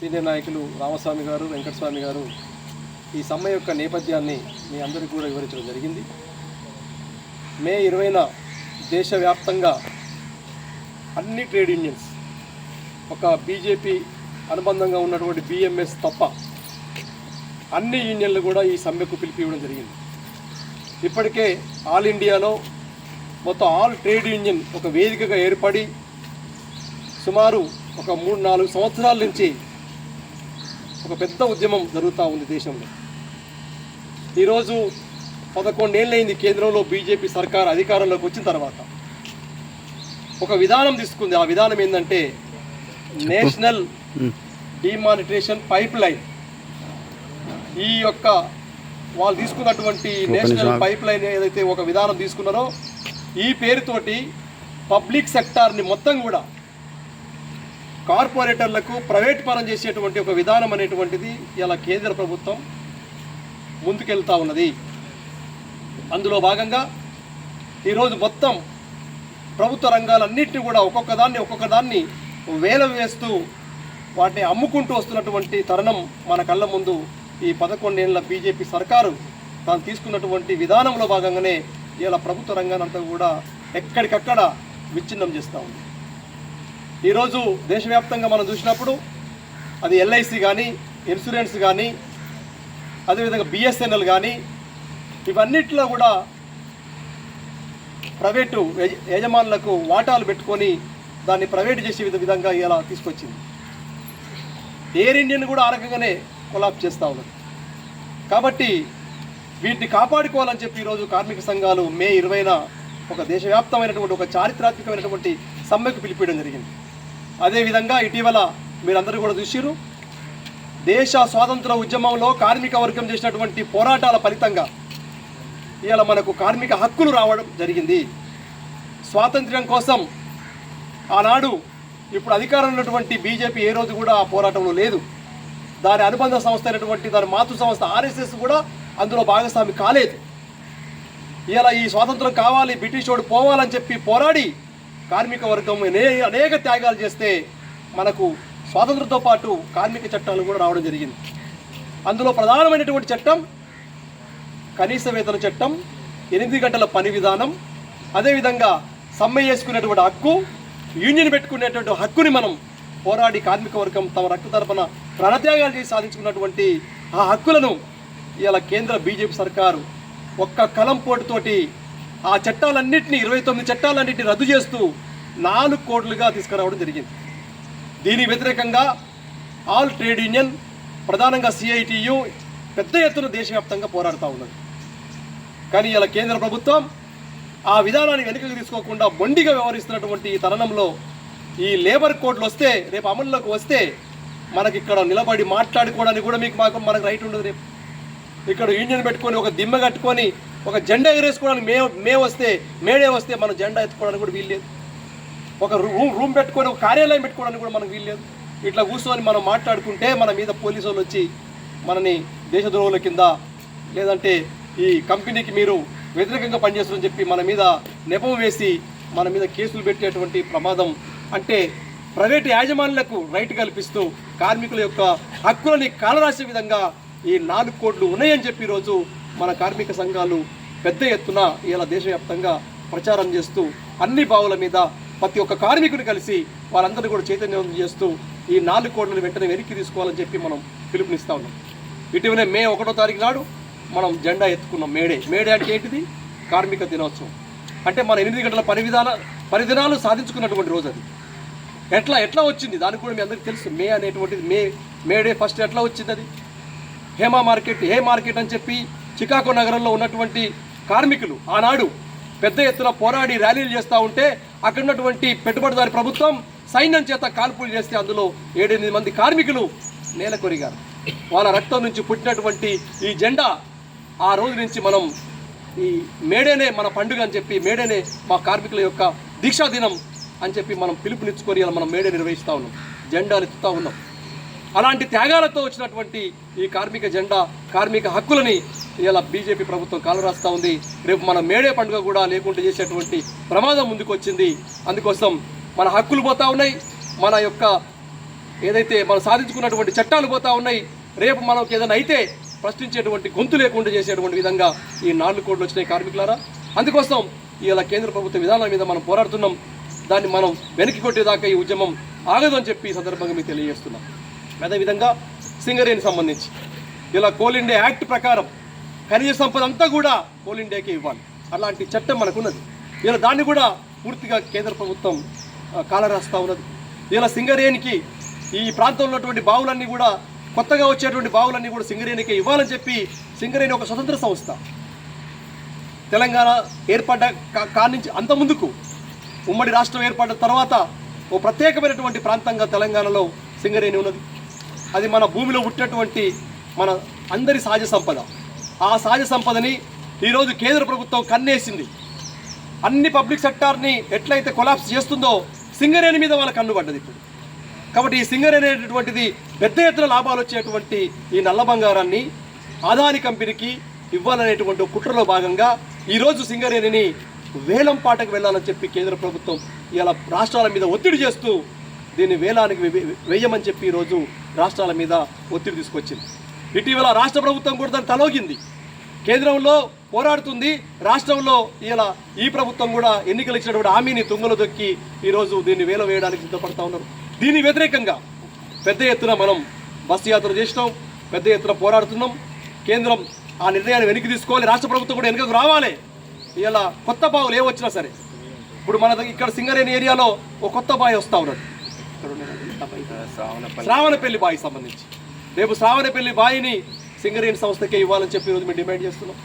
Senior నాయకులు రామస్వామి గారు వెంకటస్వామి గారు ఈ సమ్మె యొక్క నేపథ్యాన్ని మీ అందరికీ కూడా వివరించడం జరిగింది. మే ఇరవైన దేశవ్యాప్తంగా అన్ని ట్రేడ్ యూనియన్స్ ఒక బీజేపీ అనుబంధంగా ఉన్నటువంటి బిఎంఎస్ తప్ప అన్ని యూనియన్లు కూడా ఈ సమ్మెకు పిలిపివ్వడం జరిగింది. ఇప్పటికే ఆల్ ఇండియాలో మొత్తం ఆల్ ట్రేడ్ యూనియన్ ఒక వేదికగా ఏర్పడి సుమారు ఒక మూడు నాలుగు సంవత్సరాల నుంచి ఒక పెద్ద ఉద్యమం జరుగుతూ ఉంది దేశంలో. ఈరోజు పదకొండేళ్ళైంది కేంద్రంలో బీజేపీ సర్కార్ అధికారంలోకి వచ్చిన తర్వాత. ఒక విధానం తీసుకుంది. ఆ విధానం ఏంటంటే నేషనల్ డిమానిటేషన్ పైప్ లైన్. ఈ యొక్క వాళ్ళు తీసుకున్నటువంటి నేషనల్ పైప్ లైన్ ఏదైతే ఒక విధానం తీసుకున్నారో ఈ పేరుతోటి పబ్లిక్ సెక్టార్ని మొత్తం కూడా కార్పొరేటర్లకు ప్రైవేట్ పరం చేసేటువంటి ఒక విధానం అనేటువంటిది ఇలా కేంద్ర ప్రభుత్వం ముందుకెళ్తా ఉన్నది. అందులో భాగంగా ఈరోజు మొత్తం ప్రభుత్వ రంగాలన్నింటినీ కూడా ఒక్కొక్క దాన్ని ఒక్కొక్క దాన్ని వేలం వేస్తూ వాటిని అమ్ముకుంటూ వస్తున్నటువంటి తరుణం మన కళ్ళ ముందు ఈ పదకొండేళ్ళ బీజేపీ సర్కారు తాను తీసుకున్నటువంటి విధానంలో భాగంగానే ఇలా ప్రభుత్వ రంగాన్ని అంతా కూడా ఎక్కడికక్కడ విచ్ఛిన్నం చేస్తూ ఉంది. ఈరోజు దేశవ్యాప్తంగా మనం చూసినప్పుడు అది ఎల్ఐసి కానీ ఇన్సూరెన్స్ కానీ అదేవిధంగా బిఎస్ఎన్ఎల్ కానీ ఇవన్నిట్లో కూడా ప్రైవేటు యజమానులకు వాటాలు పెట్టుకొని దాన్ని ప్రైవేటు చేసే విధ- విధంగా ఇలా తీసుకొచ్చింది. ఎయిర్ ఇండియన్ కూడా ఆ రకంగానే కొలాప్ చేస్తూ ఉన్నది. కాబట్టి వీటిని కాపాడుకోవాలని చెప్పి ఈరోజు కార్మిక సంఘాలు మే ఇరవైన ఒక దేశవ్యాప్తమైనటువంటి ఒక చారిత్రాత్మకమైనటువంటి సమ్మెకు పిలిపించడం జరిగింది. అదేవిధంగా ఇటీవల మీరందరూ కూడా చూసిరు దేశ స్వాతంత్ర ఉద్యమంలో కార్మిక వర్గం చేసినటువంటి పోరాటాల ఫలితంగా ఇవాళ మనకు కార్మిక హక్కులు రావడం జరిగింది. స్వాతంత్ర్యం కోసం ఆనాడు ఇప్పుడు అధికారంలో ఉన్నటువంటి బీజేపీ ఏ రోజు కూడా ఆ పోరాటంలో లేదు. దాని అనుబంధ సంస్థ అయినటువంటి దాని మాతృ సంస్థ ఆర్ఎస్ఎస్ కూడా అందులో భాగస్వామి కాలేదు. ఇలా ఈ స్వాతంత్రం కావాలి బ్రిటిష్ వాడు పోవాలని చెప్పి పోరాడి కార్మిక వర్గం అనే అనేక త్యాగాలు చేస్తే మనకు స్వాతంత్రంతో పాటు కార్మిక చట్టాలు కూడా రావడం జరిగింది. అందులో ప్రధానమైనటువంటి చట్టం కనీస వేతన చట్టం ఎనిమిది గంటల పని విధానం అదేవిధంగా సమ్మె చేసుకునేటువంటి హక్కు యూనియన్ పెట్టుకునేటువంటి హక్కుని మనం పోరాడి కార్మిక వర్గం తమ రక్త తరపున ప్రణత్యాగాలు చేసి సాధించుకున్నటువంటి ఆ హక్కులను ఇలా కేంద్ర బీజేపీ సర్కారు ఒక్క కలం పోటుతోటి ఆ చట్టాలన్నింటినీ ఇరవై తొమ్మిది చట్టాలన్నింటినీ రద్దు చేస్తూ నాలుగు కోట్లుగా తీసుకురావడం జరిగింది. దీని వ్యతిరేకంగా ఆల్ ట్రేడ్ యూనియన్ ప్రధానంగా సిఐటియు పెద్ద ఎత్తున దేశవ్యాప్తంగా పోరాడుతూ ఉన్నది. కానీ ఇలా కేంద్ర ప్రభుత్వం ఆ విధానాన్ని వెనుకకు తీసుకోకుండా మొండిగా వ్యవహరిస్తున్నటువంటి ఈ తరుణంలో ఈ లేబర్ కోడ్లు వస్తే రేపు అమల్లోకి వస్తే మనకి ఇక్కడ నిలబడి మాట్లాడుకోవడానికి కూడా మీకు మాకు మనకు రైట్ ఉండదు రేపు. ఇక్కడ యూనియన్ పెట్టుకొని ఒక దిమ్మ కట్టుకొని ఒక జెండా ఎగరేసుకోవడానికి మే మే వస్తే మేడే వస్తే మనం జెండా ఎత్తుకోవడానికి కూడా వీల్లేదు. ఒక రూమ్ రూమ్ పెట్టుకొని ఒక కార్యాలయం పెట్టుకోవడానికి కూడా మనకు వీల్లేదు. ఇట్లా కూర్చొని మనం మాట్లాడుకుంటే మన మీద పోలీసు వాళ్ళు వచ్చి మనని దేశద్రోహుల కింద లేదంటే ఈ కంపెనీకి మీరు వ్యతిరేకంగా పనిచేస్తారని చెప్పి మన మీద నెపం వేసి మన మీద కేసులు పెట్టేటువంటి ప్రమాదం అంటే ప్రైవేటు యాజమాన్యులకు రైట్ కల్పిస్తూ కార్మికుల యొక్క హక్కులని కాలరాసే విధంగా ఈ నాలుగు కోట్లు ఉన్నాయని చెప్పి ఈరోజు మన కార్మిక సంఘాలు పెద్ద ఎత్తున ఇలా దేశవ్యాప్తంగా ప్రచారం చేస్తూ అన్ని బావుల మీద ప్రతి ఒక్క కార్మికుని కలిసి వాళ్ళందరూ కూడా చైతన్యం చేస్తూ ఈ నాలుగు కోట్లను వెంటనే వెనక్కి తీసుకోవాలని చెప్పి మనం పిలుపునిస్తా ఉన్నాం. ఇటీవలే మే ఒకటో తారీఖు నాడు మనం జెండా ఎత్తుకున్నాం మేడే. మేడే అంటే ఏంటిది? కార్మిక దినోత్సవం. అంటే మన ఎనిమిది గంటల పని విధాన పరిదినాలు సాధించుకున్నటువంటి రోజు అది. ఎట్లా ఎట్లా వచ్చింది? దానికి కూడా మీ అందరికీ తెలుసు. మే అనేటువంటిది మే మేడే ఫస్ట్ ఎట్లా వచ్చింది అది? హేమా మార్కెట్ హే మార్కెట్ అని చెప్పి చికాగో నగరంలో ఉన్నటువంటి కార్మికులు ఆనాడు పెద్ద ఎత్తున పోరాడి ర్యాలీలు చేస్తూ ఉంటే అక్కడ ఉన్నటువంటి పెట్టుబడిదారి ప్రభుత్వం సైన్యం చేత కాల్పులు చేస్తే అందులో ఏడెనిమిది మంది కార్మికులు నేల కొరిగారు. వాళ్ళ రక్తం నుంచి పుట్టినటువంటి ఈ జెండా ఆ రోజు నుంచి మనం ఈ మేడేనే మన పండుగ అని చెప్పి మేడేనే మా కార్మికుల యొక్క దీక్షా దినం అని చెప్పి మనం పిలుపునిచ్చుకొని అలా మనం మేడే నిర్వహిస్తూ ఉన్నాం. జెండాలు ఎత్తుతూ ఉన్నాం. అలాంటి త్యాగాలతో వచ్చినటువంటి ఈ కార్మిక జెండా కార్మిక హక్కులని ఇలా బీజేపీ ప్రభుత్వం కాలరాస్తూ ఉంది. రేపు మన మేడే పండుగ కూడా లేకుండా చేసేటువంటి ప్రమాదం ముందుకు వచ్చింది అందుకోసం మన హక్కులు పోతా ఉన్నాయి. మన యొక్క ఏదైతే మనం సాధించుకున్నటువంటి చట్టాలు పోతా ఉన్నాయి. రేపు మనకు ఏదైనా అయితే ప్రశ్నించేటువంటి గొంతు లేకుండా చేసేటువంటి విధంగా ఈ నాలుగు కోట్లు వచ్చినాయి కార్మికులారా. అందుకోసం ఇలా కేంద్ర ప్రభుత్వ విధానం మీద మనం పోరాడుతున్నాం. దాన్ని మనం వెనక్కి కొట్టేదాకా ఈ ఉద్యమం ఆగదు అని చెప్పి సందర్భంగా మీకు తెలియజేస్తున్నాం. అదేవిధంగా సింగరేణి సంబంధించి. ఇలా కోల్ ఇండియా యాక్ట్ ప్రకారం ఖనిజ సంపద అంతా కూడా కోల్ ఇండియాకే ఇవ్వాలి. అలాంటి చట్టం మనకున్నది. ఇలా దాన్ని కూడా పూర్తిగా కేంద్ర ప్రభుత్వం కాలరాస్తా ఉన్నది. ఇలా సింగరేణికి ఈ ప్రాంతంలో ఉన్నటువంటి బావులన్నీ కూడా కొత్తగా వచ్చేటువంటి బావులన్నీ కూడా సింగరేణికి ఇవ్వాలని చెప్పి సింగరేణి ఒక స్వతంత్ర సంస్థ. తెలంగాణ ఏర్పడ్డ కా- కానించి అంత ముందుకు ఉమ్మడి రాష్ట్రం ఏర్పడ్డ తర్వాత ఓ ప్రత్యేకమైనటువంటి ప్రాంతంగా తెలంగాణలో సింగరేణి ఉన్నది. అది మన భూమిలో పుట్టినటువంటి మన అందరి సహజ సంపద. ఆ సహజ సంపదని ఈరోజు కేంద్ర ప్రభుత్వం కన్నేసింది. అన్ని పబ్లిక్ సెక్టార్ని ఎట్లయితే కొలాప్స్ చేస్తుందో సింగరేణి మీద వాళ్ళ కన్ను పడ్డది ఇప్పుడు. కాబట్టి ఈ సింగరేణి అనేటటువంటిది పెద్ద ఎత్తున లాభాలు వచ్చేటువంటి ఈ నల్ల బంగారాన్ని ఆదాని కంపెనీకి ఇవ్వాలనేటువంటి కుట్రలో భాగంగా ఈరోజు సింగరేణిని వేలం పాటకు వెళ్ళాలని చెప్పి కేంద్ర ప్రభుత్వం ఇలా రాష్ట్రాల మీద ఒత్తిడి చేస్తూ దీన్ని వేలానికి వేయమని చెప్పి ఈరోజు రాష్ట్రాల మీద ఒత్తిడి తీసుకొచ్చింది. ఇటీవల రాష్ట్ర ప్రభుత్వం కూడా దాన్ని తలోగింది. కేంద్రంలో పోరాడుతుంది. రాష్ట్రంలో ఇలా ఈ ప్రభుత్వం కూడా ఎన్నికలు ఇచ్చినటువంటి హామీని తుంగలు దొక్కి ఈరోజు దీన్ని వేల వేయడానికి సిద్ధపడతా ఉన్నారు. దీని వ్యతిరేకంగా పెద్ద ఎత్తున మనం బస్సు యాత్ర చేసినాం. పెద్ద ఎత్తున పోరాడుతున్నాం. కేంద్రం ఆ నిర్ణయాన్ని వెనక్కి తీసుకోవాలి. రాష్ట్ర ప్రభుత్వం కూడా వెనుకకు రావాలి. ఇలా కొత్త బావులు ఏ వచ్చినా సరే. ఇప్పుడు మన ఇక్కడ సింగరేణి ఏరియాలో ఒక కొత్త బావి వస్తా ఉన్నాడు. శ్రావణపల్లి. బావి సంబంధించి. రేపు శ్రావణపల్లి బాయిని సింగరేణి సంస్థకే ఇవ్వాలని చెప్పి ఈరోజు మేము డిమాండ్ చేస్తున్నాం.